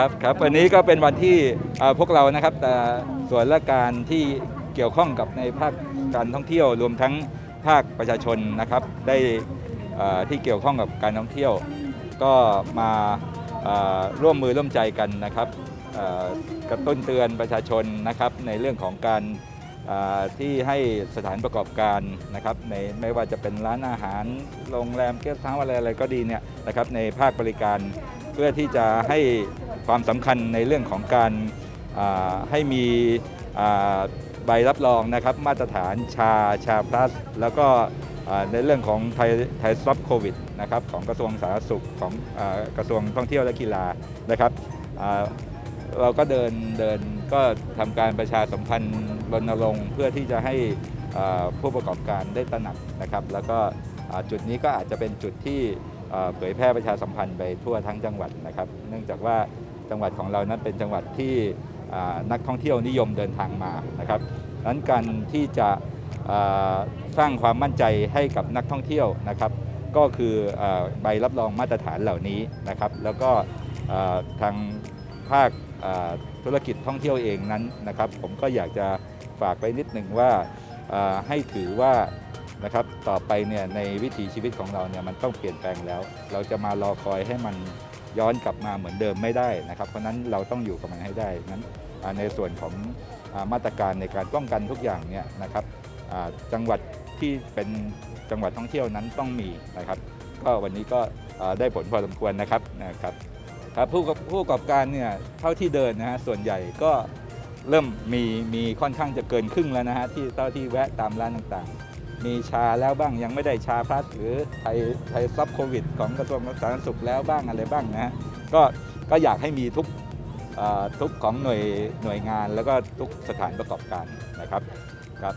ครับครับวันนี้ก็เป็นวันที่พวกเรานะครับแต่ส่วนราชการที่เกี่ยวข้องกับในภาคการท่องเที่ยวรวมทั้งภาคประชาชนนะครับ ได้ที่เกี่ยวข้องกับการท่องเที่ยว ก็มาร่วมมือร่วมใจกันนะครับกระตุ้นเตือนประชาชนนะครับในเรื่องของการที่ให้สถานประกอบการนะครับในไม่ว่าจะเป็นร้านอาหารโรงแรมเกสต์เฮาส์อะไรอะไรก็ดีเนี่ยนะครับในภาคบริการเพื่อที่จะให้ ความสำคัญในเรื่องของการให้มีใบรับรองนะครับมาตรฐานชาชาพลัส แล้วก็ในเรื่องของไทยไทยสต็อปโควิดนะครับของกระทรวงสาธารณสุขของอกระทรวงท่องเที่ยวและกีฬานะครับเราก็เดินเดินก็ทำการประชาสัมพันธ์รณรงค์เพื่อที่จะให้ผู้ประกอบการได้ตระหนักนะครับ แล้วก็จุดนี้ก็อาจจะเป็นจุดที่เผยแพร่ประชาสัมพันธ์ไปทั่วทั้งจังหวัดนะครับ เนื่องจากว่า จังหวัดของเรานั้นเป็นจังหวัดที่นักท่องเที่ยวนิยมเดินทางมานะครับนั้นการที่จะสร้างความมั่นใจให้กับนักท่องเที่ยวนะครับ ก็คืออใบรับรองมาตรฐานเหล่านี้นะครับ แล้วก็ทางภาคธุรกิจท่องเที่ยวเองนั้นนะครับ ผมก็อยากจะฝากไปนิดหนึ่งว่าให้ถือว่า นะครับ ต่อไปเนี่ยในวิถีชีวิตของเราเนี่ยมันต้องเปลี่ยนแปลงแล้ว เราจะมารอคอยให้มันย้อนกลับมาเหมือนเดิมไม่ได้นะครับ เพราะนั้นเราต้องอยู่กับมันให้ได้นั้นในส่วนของมาตรการในการป้องกันทุกอย่างเนี่ยนะครับจังหวัดที่เป็นจังหวัดท่องเที่ยวนั้นต้องมีนะครับ ก็วันนี้ก็ได้ผลพอสมควรนะครับนะครับครับผู้ประผู้ประกอบการเนี่ยเท่าที่เดินนะฮะส่วนใหญ่ก็เริ่มมีมีค่อนข้างจะเกินครึ่งแล้วนะฮะที่เท่าที่แวะตามร้านต่างๆ มีชาแล้วบ้างยังไม่ได้ชาพลัสหรือไทยไทยซับโควิด ของกระทรวงสาธารณสุขแล้วบ้างอะไรบ้างนะก็ก็อยากให้มีทุกทุกของหน่วยหน่วยงานแล้วก็ทุกสถานประกอบการนะครับครับ